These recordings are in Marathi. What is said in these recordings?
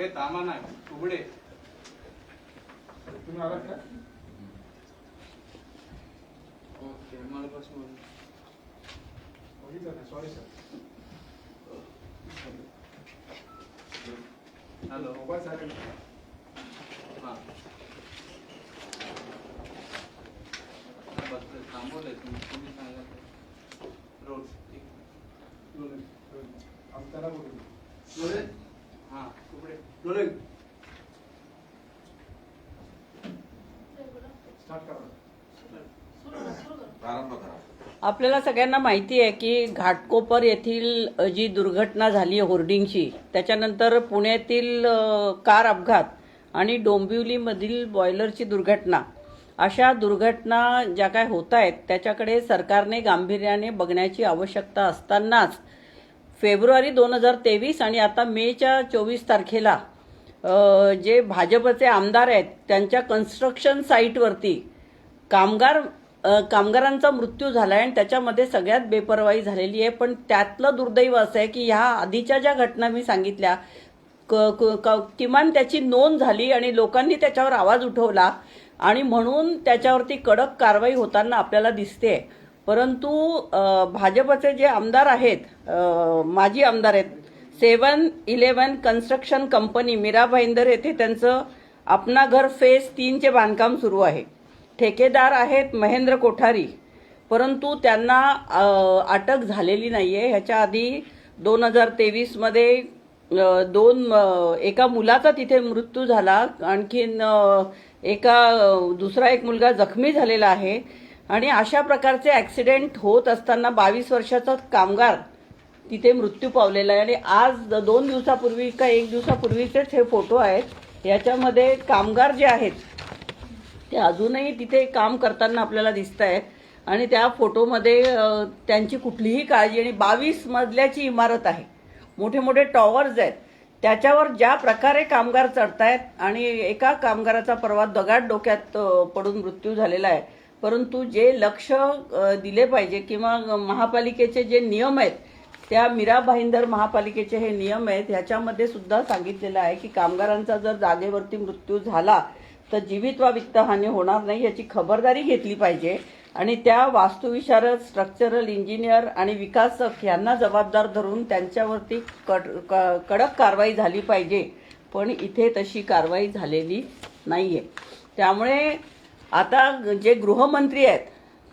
हे तामा नाही उघडे. तुम्ही आलात का? ओके मला प्रश्न बघितलं नाही sorry sir hello mobile silent हां. बसले थांबवले तुम्ही तुम्ही सांगा. रोड आमच्याला बोलू. आपल्याला सगळ्यांना माहिती आहे की घाटकोपर येथील जी दुर्घटना झाली आहे होर्डिंगची त्याच्यानंतर पुण्यातील कार अपघात आणि डोंबिवलीमधील बॉयलरची दुर्घटना. अशा दुर्घटना ज्या काय होत आहेत त्याच्याकडे सरकारने गांभीर्याने बघण्याची आवश्यकता असतानाच फेब्रुवारी दोन हजार तेवीस आणि आता मेच्या चोवीस तारखेला जे भाजपचे आमदार आहेत त्यांच्या कन्स्ट्रक्शन साईटवरती कामगार कामगारांचा मृत्यू झाला आहे आणि त्याच्यामध्ये सगळ्यात बेपरवाई झालेली आहे. पण त्यातलं दुर्दैव असं आहे की ह्या आधीच्या ज्या घटना मी सांगितल्या क- क- क- किमान त्याची नोंद झाली आणि लोकांनी त्याच्यावर आवाज उठवला आणि म्हणून त्याच्यावरती कडक कारवाई होताना आपल्याला दिसते परंतु भाजपचे जे आमदार आहेत माजी आमदार आहेत seven eleven construction company Mira Bhayandar येथे त्यांचं आपना घर फेज तीनचे बांधकाम सुरू आहे. ठेकेदार आहेत महेंद्र कोठारी परंतु त्यांना अटक झालेली नाही आहे ह्याच्या आधी दोन हजार तेवीसमध्ये दोन एका मुलाचा तिथे मृत्यू झाला. आणखीन एका दुसरा एक मुलगा जखमी झालेला आहे. आणि अशा प्रकारचे ॲक्सिडेंट होत असताना बावीस वर्षाचा कामगार तिथे मृत्यू पावलेला आहे. आणि आज दोन दिवसापूर्वी का एक दिवसापूर्वीचेच हे फोटो आहेत. याच्यामध्ये कामगार जे आहेत ते अजूनही तिथे काम करताना आपल्याला दिसत आहेत. आणि त्या फोटोमध्ये त्यांची कुठलीही काळजी आणि बावीस मजल्याची इमारत आहे. मोठे मोठे टॉवर्स आहेत. त्याच्यावर ज्या प्रकारे कामगार चढतायत आणि एका कामगाराचा परवा दगाड डोक्यात पडून मृत्यू झालेला आहे परंतु जे लक्ष दिले पाहिजे किंवा महापालिकेचे जे नियम आहेत त्या मीरा भाईंदर महापालिकेचे हे नियम आहेत ह्याच्यामध्ये सुद्धा सांगितलेलं आहे की कामगारांचा जर जागेवरती मृत्यू झाला तर जीवित वा वित्तहानी होणार नाही याची खबरदारी घेतली पाहिजे. आणि त्या वास्तुविशारद स्ट्रक्चरल इंजिनियर आणि विकासक यांना जबाबदार धरून त्यांच्यावरती कड क- कडक कारवाई झाली पाहिजे. पण इथे तशी कारवाई झालेली नाही आहे त्यामुळे आता जे गृहमंत्री आहेत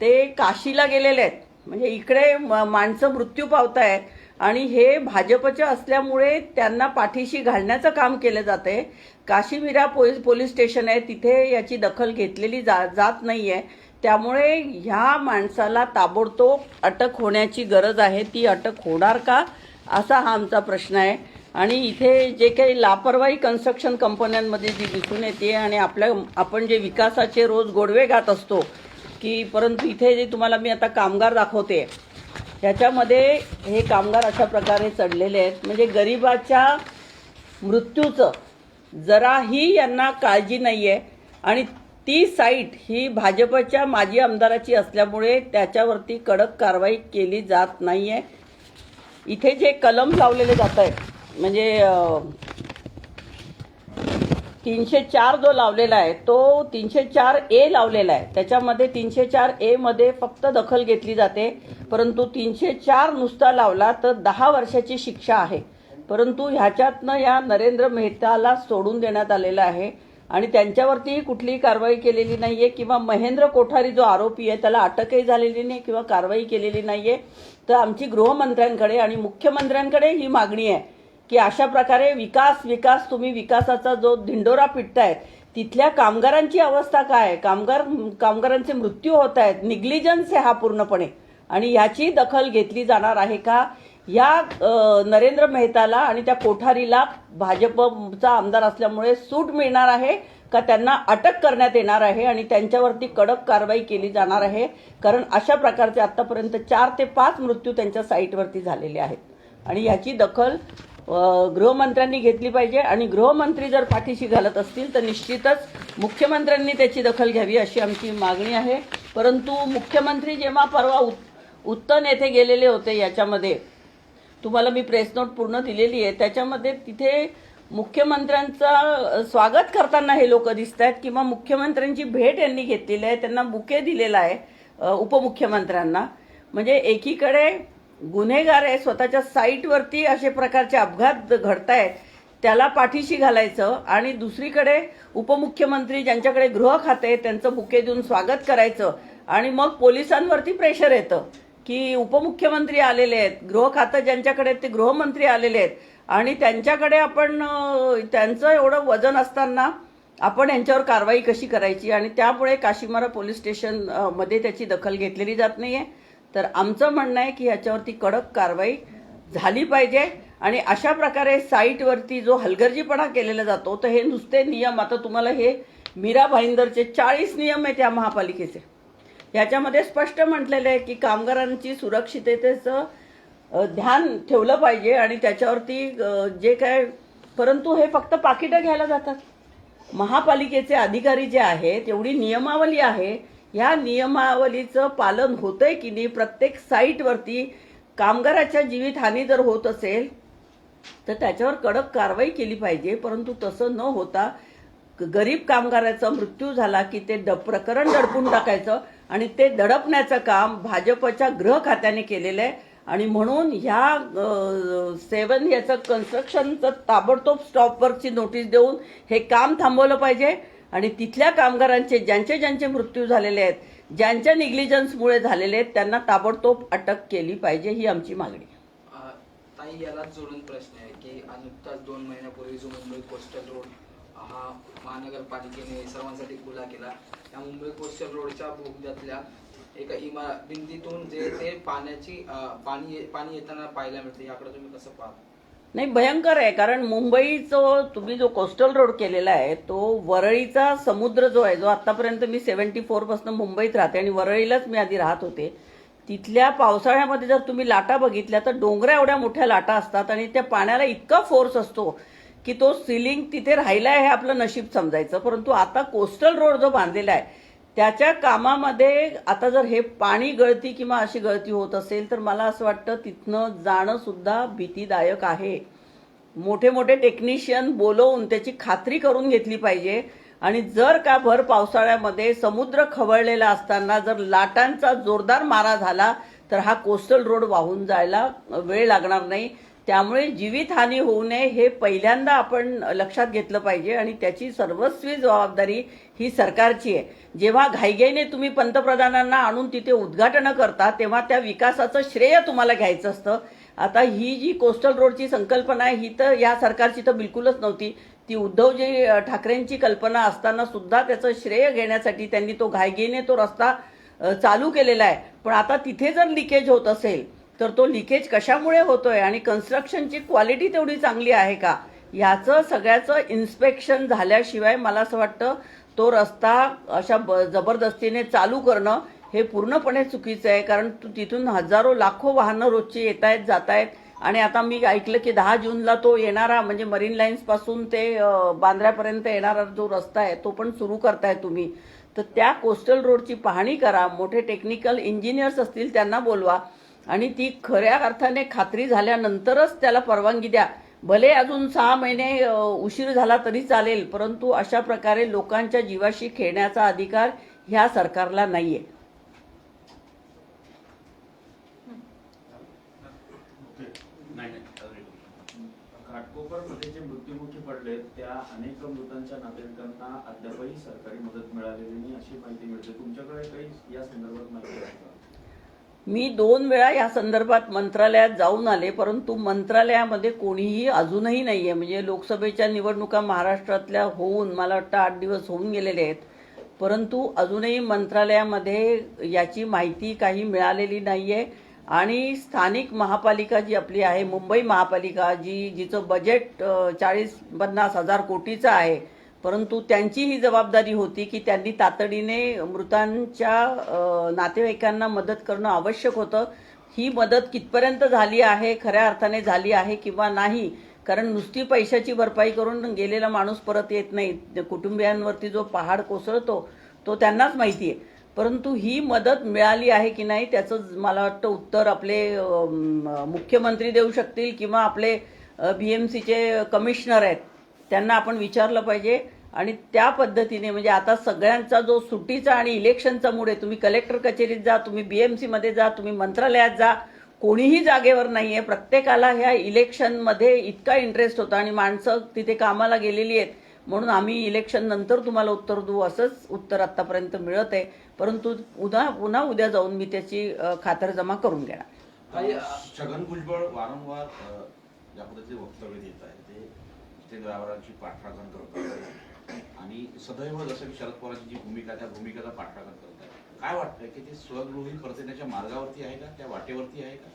ते काशीला गेलेले आहेत. म्हणजे इकडे म- माणसं मृत्यू पावत आहेत आणि हे भाजपचे असल्यामुळे त्यांना पाठीशी घालण्याचं काम केलं जाते काशीमिरा पोलीस पोलीस स्टेशन आहे तिथे याची दखल घेतलेली जा जात नाही आहे त्यामुळे ह्या माणसाला ताबडतोब अटक होण्याची गरज आहे. ती अटक होणार का? असा हा आमचा प्रश्न आहे. आणि इथे जे काही लापरवाही कन्स्ट्रक्शन कंपन्यांमध्ये जी दिसून येते आणि आपल्या आपण जे विकासाचे रोज गोडवे घात असतो की परंतु इथे जे तुम्हाला मी आता कामगार दाखवते ह्याच्यामध्ये हे कामगार अशा प्रकारे चढलेले आहेत. म्हणजे गरिबाच्या मृत्यूचं जराही यांना काळजी नाही आहे आणि ती साईट ही भाजपच्या माजी आमदाराची असल्यामुळे त्याच्यावरती कडक कारवाई केली जात नाही आहे इथे जे कलम लावलेले जात आहेत म्हणजे तीनशे चार जो लावलेला आहे तो तीनशे चार ए लावलेला आहे. त्याच्यामध्ये तीनशे चार ए मध्ये फक्त दखल घेतली जाते. परंतु तीनशे चार नुसता लावला तर दहा वर्षाची शिक्षा आहे. परंतु ह्याच्यातनं या नरेंद्र मेहताला सोडून देण्यात आलेलं आहे. आणि त्यांच्यावरती कुठलीही कारवाई केलेली नाही आहे किंवा महेंद्र कोठारी जो आरोपी आहे त्याला अटकही झालेली नाही किंवा कारवाई केलेली नाही आहे तर आमची गृहमंत्र्यांकडे आणि मुख्यमंत्र्यांकडे ही मागणी आहे. की अशा प्रकारे विकास विकास तुम्ही विकासाचा जो धिंडोरा पिटतायत तिथल्या कामगारांची अवस्था काय? आहे कामगार कामगारांचे मृत्यू होत आहेत निग्लिजन्स आहे हा पूर्णपणे. आणि ह्याची दखल घेतली जाणार आहे का? या नरेंद्र मेहताला आणि त्या कोठारीला भाजपचा आमदार असल्यामुळे सूट मिळणार आहे का? त्यांना अटक करण्यात येणार आहे आणि त्यांच्यावरती कडक कारवाई केली जाणार आहे. कारण अशा प्रकारचे आतापर्यंत चार ते पाच मृत्यू त्यांच्या साईटवरती झालेले आहेत. आणि याची दखल गृहमंत्र्यांनी घेतली पाहिजे आणि गृहमंत्री जर पाठीशी घालत असतील तर निश्चितच मुख्यमंत्र्यांनी त्याची दखल घ्यावी अशी आमची मागणी आहे. परंतु मुख्यमंत्री जेव्हा परवा उत- उत्तन येथे गेलेले होते याच्यामध्ये तुम्हाला मी प्रेस नोट पूर्ण दिलेली आहे त्याच्यामध्ये तिथे मुख्यमंत्र्यांचं स्वागत करताना हे लोक दिसत आहेत किंवा मुख्यमंत्र्यांची भेट यांनी घेतलेली आहे त्यांना बुके दिलेला आहे उपमुख्यमंत्र्यांना. म्हणजे एकीकडे गुन्हेगार आहे स्वतःच्या साईटवरती असे प्रकारचे अपघात घडतायत त्याला पाठीशी घालायचं आणि दुसरीकडे उपमुख्यमंत्री ज्यांच्याकडे गृह खाते त्यांचं बुके देऊन स्वागत करायचं आणि मग पोलिसांवरती प्रेशर येतं की उपमुख्यमंत्री आलेले आहेत गृह खातं ज्यांच्याकडे ते गृहमंत्री आलेले आहेत आणि त्यांच्याकडे आपण त्यांचं एवढं वजन असताना आपण यांच्यावर कारवाई कशी करायची? आणि त्यामुळे काशीमारा पोलीस स्टेशनमध्ये त्याची दखल घेतलेली जात नाहीये. तर आमचं म्हणणं आहे की ह्याच्यावरती कडक कारवाई झाली पाहिजे आणि अशा प्रकारे साईटवरती जो हलगर्जीपणा केलेला जातो तर हे नुसते नियम आता तुम्हाला हे मीरा भाईंदरचे चाळीस नियम आहेत या महापालिकेचे. याच्यामध्ये स्पष्ट म्हटलेलं आहे की कामगारांची सुरक्षिततेचं ध्यान ठेवलं पाहिजे आणि त्याच्यावरती जे काय परंतु हे फक्त पाकिटं घ्यायला जातात. महापालिकेचे अधिकारी जे आहेत एवढी नियमावली आहे ह्या नियमावलीचं पालन होतंय की नाही प्रत्येक साईटवरती कामगाराच्या जीवितहानी जर होत असेल तर त्याच्यावर कडक कारवाई केली पाहिजे. परंतु तसं न होता गरीब कामगाराचा मृत्यू झाला की ते ड प्रकरण दडपून टाकायचं आणि ते दडपण्याचं काम भाजपच्या गृह खात्याने केलेलं आहे. आणि म्हणून ह्या सेवन याचं कन्स्ट्रक्शनचं ताबडतोब स्टॉपवर्कची नोटीस देऊन हे काम थांबवलं पाहिजे. आणि तिथल्या कामगारांचे ज्यांचे ज्यांचे मृत्यू झालेले आहेत ज्यांच्या निग्लिजन्समुळे झालेले आहेत त्यांना ताबडतोब अटक केली पाहिजे ही आमची मागणी. ताई याला जोडून प्रश्न आहे की नुकताच दोन महिन्यापूर्वी जो मुंबई कोस्टल रोड हा महानगरपालिकेने सर्वांसाठी खुला केला. त्या मुंबई कोस्टल रोडच्या बोगद्यातल्या एका इमा भिंतीतून जे ते पाण्याची पाणी ये- पाणी येताना पाहायला मिळते. याकडे तुम्ही कसं पाहता? नाही भयंकर आहे कारण मुंबईचं तुम्ही जो कोस्टल रोड केलेला आहे तो वरळीचा समुद्र जो आहे जो आत्तापर्यंत मी सेवन्टी फोरपासून मुंबईत राहते आणि वरळीलाच मी आधी राहत होते तिथल्या पावसाळ्यामध्ये जर तुम्ही लाटा बघितल्या तर डोंगरा एवढ्या मोठ्या लाटा असतात आणि त्या पाण्याला इतका फोर्स असतो की तो सिलिंग तिथे राहिला आहे हे आपलं नशीब समजायचं. परंतु आता कोस्टल रोड जो बांधलेला आहे त्याच्या कामामध्ये आता जर हे पाणी गळती किंवा अशी गळती होत असेल तर मला असं वाटतं तिथनं जाणं सुद्धा भीतीदायक आहे. मोठे मोठे टेक्निशियन बोलवून त्याची खात्री करून घेतली पाहिजे. आणि जर का भर पावसाळ्यामध्ये समुद्र खवळलेला असताना जर लाटांचा जोरदार मारा झाला तर हा कोस्टल रोड वाहून जायला वेळ लागणार नाही. त्यामुळे जीवितहानी होऊ नये हे पहिल्यांदा आपण लक्षात घेतलं पाहिजे आणि त्याची सर्वस्वी जबाबदारी ही सरकारची आहे. जेव्हा घाईघाईने तुम्ही पंतप्रधानांना आणून तिथे उद्घाटनं करता तेव्हा त्या विकासाचं श्रेय तुम्हाला घ्यायचं असतं. आता ही जी कोस्टल रोडची संकल्पना आहे ही तर या सरकारची तर बिलकुलच नव्हती. ती उद्धवजी ठाकरेंची कल्पना असताना सुद्धा त्याचं श्रेय घेण्यासाठी त्यांनी तो घाईघाईने तो रस्ता चालू केलेला आहे. पण आता तिथे जर लिकेज होत असेल तर तो लिकेज कशामुळे होतोय आणि कन्स्ट्रक्शनची क्वालिटी तेवढी चांगली आहे का? ह्याचं सगळ्याचं इन्स्पेक्शन झाल्याशिवाय मला असं वाटतं तो रस्ता अशा ब जबरदस्तीने चालू करणं हे पूर्णपणे चुकीचं आहे. कारण तिथून हजारो लाखो वाहनं रोजची येत आहेत जात आहेत आणि आता मी ऐकलं की दहा जूनला तो येणारा म्हणजे मरीन लाईन्सपासून ते बांद्र्यापर्यंत येणारा जो रस्ता आहे तो पण सुरू करताय तुम्ही. तर त्या कोस्टल रोडची पाहणी करा. मोठे टेक्निकल इंजिनियर्स असतील त्यांना बोलवा. आणि ती खऱ्या अर्थाने खात्री झाल्यानंतरच त्याला परवानगी द्या. भले अजून सहा महिने उशीर झाला तरी चालेल परंतु अशा प्रकारे लोकांच्या जीवाशी खेळण्याचा अधिकार ह्या सरकारला नाहीये. घाटकोपरमध्ये जे मृत्युमुखी पडले त्या अनेक मृतांच्या नातेवाईकांना अद्यापही सरकारी मदत मिळालेली नाही अशी माहिती मिळते. तुमच्याकडे काही या संदर्भात माहिती आहे का? मी दोन वेळा या संदर्भात मंत्रालयात जाऊन आले परंतु मंत्रालयामध्ये कोणीही अजूनही नाही आहे म्हणजे लोकसभेच्या निवडणुका महाराष्ट्रातल्या होऊन मला वाटतं आठ दिवस होऊन गेलेले आहेत. परंतु अजूनही मंत्रालयामध्ये याची माहिती काही मिळालेली नाही आहे आणि स्थानिक महापालिका जी आपली आहे मुंबई महापालिका जी जिचं बजेट चाळीस पन्नास हजार कोटीचं आहे परंतु त्यांची ही जबाबदारी होती की त्यांनी तातडीने मृतांच्या नातेवाईकांना मदत करणं आवश्यक होतं. ही मदत कितपर्यंत झाली आहे खऱ्या अर्थाने झाली आहे किंवा नाही कारण नुसती पैशाची भरपाई करून गेलेला माणूस परत येत नाही. कुटुंबियांवरती जो पहाड कोसळतो तो त्यांनाच माहिती आहे परंतु ही मदत मिळाली आहे की नाही त्याचं मला वाटतं उत्तर आपले मुख्यमंत्री देऊ शकतील किंवा आपले बी एम सीचे कमिशनर आहेत. त्यांना आपण विचारलं पाहिजे. आणि त्या पद्धतीने म्हणजे आता सगळ्यांचा जो सुट्टीचा आणि इलेक्शनचा मूड आहे तुम्ही कलेक्टर कचेरीत जा तुम्ही बी एम सीमध्ये जा तुम्ही मंत्रालयात जा कोणीही जागेवर नाही आहे प्रत्येकाला ह्या इलेक्शनमध्ये इतका इंटरेस्ट होता आणि माणसं तिथे कामाला गेलेली आहेत. म्हणून आम्ही इलेक्शन नंतर तुम्हाला उत्तर देऊ असंच उत्तर आतापर्यंत मिळत आहे. परंतु उद्या पुन्हा उद्या जाऊन मी त्याची खातरजमा करून घेणार. छगन भुजबळ वारंवार ज्या पद्धतीचे वक्तव्य देत आहे ते पाठराखण करत आहे आणि सदैव जसं की शरद पवारांची जी भूमिका त्या भूमिकेचा पाठराखण करत आहे काय वाटतंय की ते स्वगृही परतण्याच्या मार्गावरती आहे का? त्या वाटेवरती आहे का?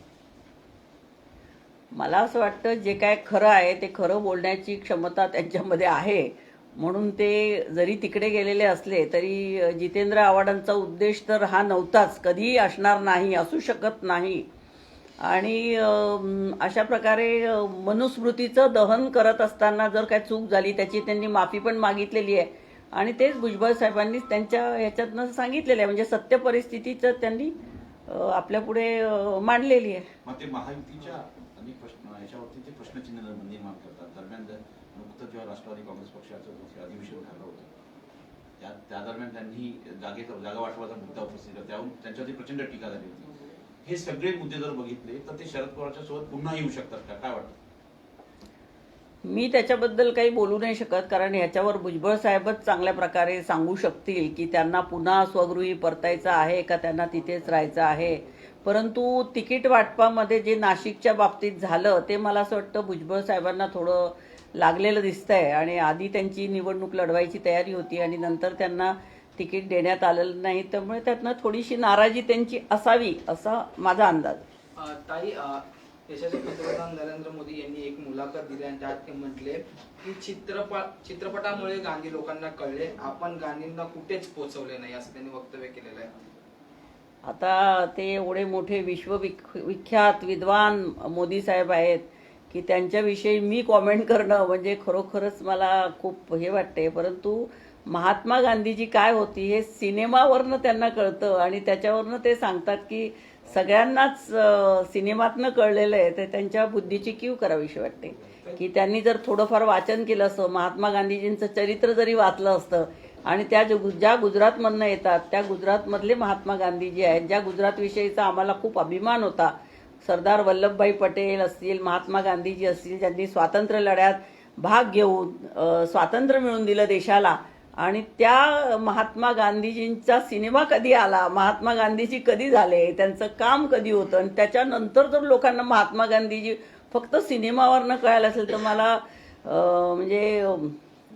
मला असं वाटतं जे काय खरं आहे ते खरं बोलण्याची क्षमता त्यांच्यामध्ये आहे. म्हणून ते जरी तिकडे गेलेले असले तरी जितेंद्र आव्हाडांचा उद्देश तर हा नव्हताच. कधीही असणार नाही असू शकत नाही. आणि अशा प्रकारे मनुस्मृतीचं दहन करत असताना जर काय चूक झाली त्याची त्यांनी माफी पण मागितलेली आहे. आणि तेच भुजबळ साहेबांनी त्यांच्या ह्याच्यातनं सांगितलेलं आहे. म्हणजे सत्य परिस्थितीचं त्यांनी आपल्या पुढे मांडलेली आहे. महायुतीच्या अनेक प्रश्न याच्यावरती ते प्रश्नचिन्ह निर्माण करतात दरम्यान नुकतंच जेव्हा राष्ट्रवादी काँग्रेस पक्षाचं अधिवेशन झालं होतं त्या त्या दरम्यान त्यांनी जागेचा जागा वाटवाचा मुद्दा उपस्थित केला. त्याहून त्यांच्यावरती प्रचंड टीका झाली होती. हे सगळे मुद्दे जर बघितले तर ते शरद पवारच्या सोबत पुन्हा येऊ शकतात का? काय वाटतं? मी त्याच्याबद्दल काही बोलू नाही शकत कारण ह्याच्यावर भुजबळ साहेबच चांगल्या प्रकारे सांगू शकतील की त्यांना पुन्हा स्वगृही परतायचं आहे का त्यांना तिथेच राहायचं आहे. परंतु तिकीट वाटपामध्ये जे नाशिकच्या बाबतीत झालं ते मला असं वाटतं भुजबळ साहेबांना थोडं लागलेलं दिसतंय. आणि आधी त्यांची निवडणूक लढवायची तयारी होती आणि नंतर त्यांना तिकीट देण्यात आलेलं नाही त्यामुळे त्यातनं थोडीशी नाराजी त्यांची असावी असा माझा अंदाज. ताई देशाचे पंतप्रधान नरेंद्र मोदी यांनी एक मुलाखत दिली आणि त्यात ते म्हटले की चित्रपट चित्रपटामुळे गांधी लोकांना कळले आपण गांधींना कुठेच पोहोचवले नाही असं त्यांनी वक्तव्य केलेलं आहे. आता ते एवढे मोठे विश्वविख विख्यात विद्वान मोदी साहेब आहेत की त्यांच्याविषयी मी कॉमेंट करणं म्हणजे खरोखरच मला खूप हे वाटते परंतु महात्मा गांधीजी काय होती हे सिनेमावरनं त्यांना कळतं आणि त्याच्यावरनं ते सांगतात की सगळ्यांनाच सिनेमातनं कळलेलं आहे तर त्यांच्या बुद्धीची कीव करावीशी वाटते. की त्यांनी जर थोडंफार वाचन केलं असतं महात्मा गांधीजींचं चरित्र जरी वाचलं असतं आणि त्या ज्या गुजरातमधनं येतात त्या गुजरातमधले महात्मा गांधीजी आहेत ज्या गुजरातविषयीचा आम्हाला खूप अभिमान होता. सरदार वल्लभभाई पटेल असतील महात्मा गांधीजी असतील ज्यांनी स्वातंत्र्य लढ्यात भाग घेऊन स्वातंत्र्य मिळवून दिलं देशाला आणि त्या महात्मा गांधीजींचा सिनेमा कधी आला? महात्मा गांधीजी कधी झाले? त्यांचं काम कधी होतं? आणि त्याच्यानंतर जर लोकांना महात्मा गांधीजी फक्त सिनेमावरनं कळायला असेल तर मला म्हणजे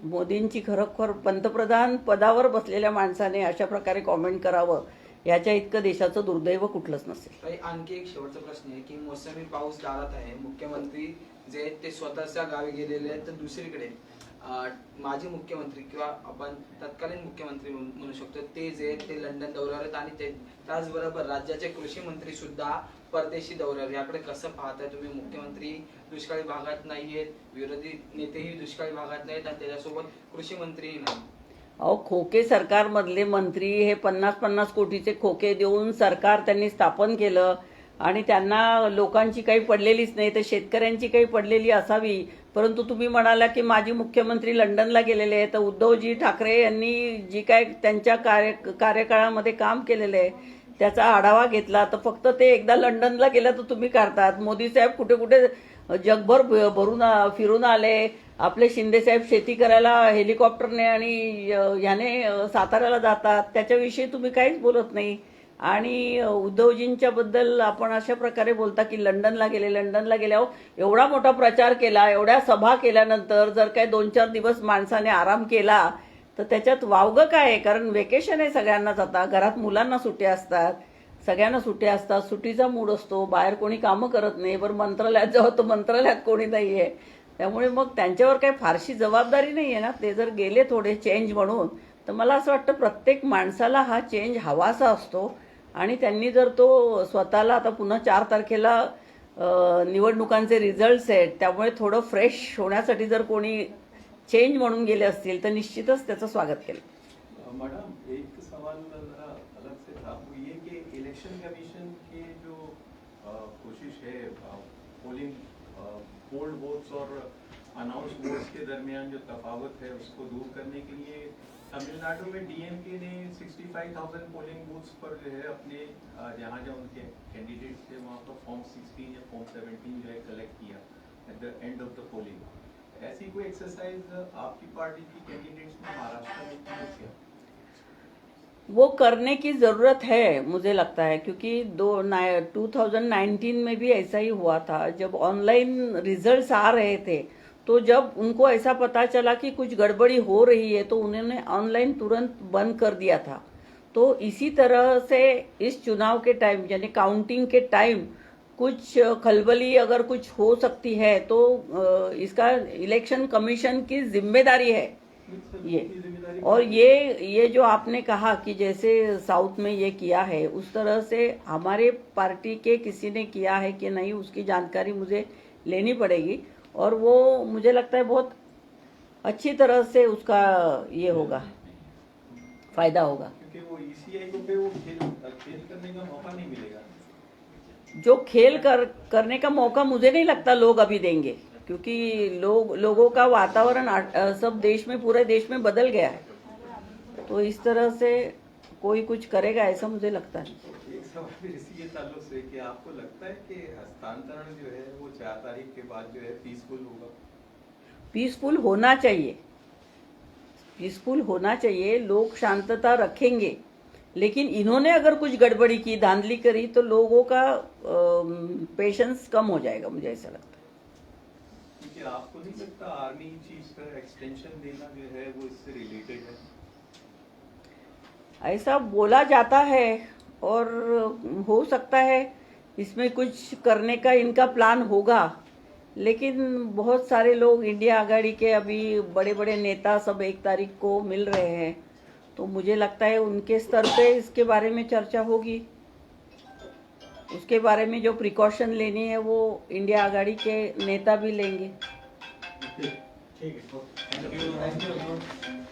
मोदींची खरोखर पंतप्रधान पदावर बसलेल्या माणसाने अशा प्रकारे कॉमेंट करावं याच्या इतकं देशाचं दुर्दैव कुठलंच नसेल. आणखी एक शेवटचा प्रश्न आहे की मोसमी पाऊस दारात आहे. मुख्यमंत्री जे ते स्वतःच्या गावी गेलेले आहेत तर दुसरीकडे माजी मुख्यमंत्री किंवा आपण तत्कालीन मुख्यमंत्री म्हणू शकतो. ते जे आहेत ते लंडन दौऱ्यावर आहेत आणि ते त्याचबरोबर राज्याचे कृषी मंत्री सुद्धा परदेशी दौऱ्यावर याकडे कसं पाहताय तुम्ही? मुख्यमंत्री दुष्काळी भागात नाहीयेत विरोधी नेतेही दुष्काळी भागात नाहीत आणि त्याच्यासोबत कृषी मंत्रीही नाही. अहो खोके सरकारमधले मंत्री हे पन्नास पन्नास कोटीचे खोके देऊन सरकार त्यांनी स्थापन केलं आणि त्यांना लोकांची काही पडलेलीच नाही तर शेतकऱ्यांची काही पडलेली असावी परंतु तुम्ही म्हणाला की माजी मुख्यमंत्री लंडनला गेलेले आहेत तर उद्धवजी ठाकरे यांनी जी काय त्यांच्या कार्य कार्यकाळामध्ये काम केलेलं आहे त्याचा आढावा घेतला. तर फक्त ते एकदा लंडनला गेलं तर तुम्ही काढतात मोदी साहेब कुठे कुठे जगभर भरून आ- फिरून आले. आपले शिंदे साहेब शेती करायला हेलिकॉप्टरने आणि ह्याने साताऱ्याला जातात. त्याच्याविषयी तुम्ही काहीच बोलत नाही. आणि उद्धवजींच्याबद्दल आपण अशा प्रकारे बोलता की लंडनला गेले लंडनला गेल्यावर एवढा मोठा प्रचार केला एवढ्या सभा केल्यानंतर जर काय दोन चार दिवस माणसाने आराम केला तर त्याच्यात वावगं काय आहे? कारण वेकेशन आहे सगळ्यांनाच आता घरात मुलांना सुट्ट्या असतात सगळ्यांना सुट्ट्या असतात सुट्टीचा मूड असतो बाहेर कोणी कामं करत नाही बरं मंत्रालयात जावं तर मंत्रालयात कोणी नाही आहे त्यामुळे मग त्यांच्यावर काही फारशी जबाबदारी नाही आहे ना? ते जर गेले थोडे चेंज म्हणून तर मला असं वाटतं प्रत्येक माणसाला हा चेंज हवासा असतो. आणि त्यांनी जर तो स्वतःला आता पुन्हा चार तारखेला निवडणुकांचे रिझल्ट्स आहेत त्यामुळे थोडं फ्रेश होण्यासाठी जर कोणी चेंज म्हणून गेले असतील तर निश्चितच त्याचं स्वागत केलं. मैडम एक सवाल अलग से था. वो ये कि इलेक्शन कमीशन की जो कोशिश है पोलिंग पोल्ड वोट्स और अनाउंस वोट्स के दरमियान जो तफावत है उसको दूर करने के लिए तमिलनाडु में डीएमके ने 65,000 पोलिंग बूथ्स पर जो है अपने जहाँ जहाँ उनके कैंडिडेट्स थे वहाँ पर फॉर्म 16 या फॉर्म 17 जो है collect KIA at the end of the polling ऐसी कोई एक्सरसाइज आपकी पार्टी की कैंडिडेट्स ने महाराष्ट्र में की क्या? वो करने की ज़रूरत है मुझे लगता है क्योंकि दो टू में भी ऐसा ही हुआ था जब ऑनलाइन रिजल्ट्स आ रहे थे तो जब उनको ऐसा पता चला कि कुछ गड़बड़ी हो रही है तो उन्होंने ऑनलाइन तुरंत बंद कर दिया था। तो इसी तरह से इस चुनाव के टाइम यानी काउंटिंग के टाइम कुछ खलबली अगर कुछ हो सकती है तो इसका इलेक्शन कमीशन की ज़िम्मेदारी है। ये और ये ये जो आपने कहा कि जैसे साउथ में ये किया है, उस तरह से हमारे पार्टी के किसी ने किया है कि नहीं, उसकी जानकारी मुझे लेनी पड़ेगी। और वो मुझे लगता है बहुत अच्छी तरह से उसका ये होगा फ़ायदा होगा। मिलेगा। जो खेल कर करने का मौका मुझे नहीं लगता लोग अभी देंगे क्योंकि लोग लोगों का वातावरण सब देश में पूरे देश में बदल गया है। तो इस तरह से कोई कुछ करेगा ऐसा मुझे लगता है सवाल फिर इसी के ताल्लुक से कि आपको लगता है कि हस्तांतरण जो है वो चार तारीख के बाद जो है पीसफुल होगा? पीसफुल होना चाहिए। पीसफुल होना चाहिए लोग शांतता रखेंगे। लेकिन इन्होंने अगर कुछ गड़बड़ी की धांधली करी तो लोगों का पेशेंस कम हो जाएगा मुझे ऐसा लगता है। आपको नहीं लगता आर्मी चीफ का एक्सटेंशन देना जो है वो इससे रिलेटेड है? ऐसा बोला जाता है और हो सकता है इसमें कुछ करने का इनका प्लान होगा। लेकिन बहुत सारे लोग इंडिया आघाड़ी के अभी बड़े बड़े नेता सब एक तारीख को मिल रहे हैं। तो मुझे लगता है उनके स्तर पे इसके बारे में चर्चा होगी। उसके बारे में जो प्रिकॉशन लेनी है वो इंडिया आघाड़ी के नेता भी लेंगे। ठीक है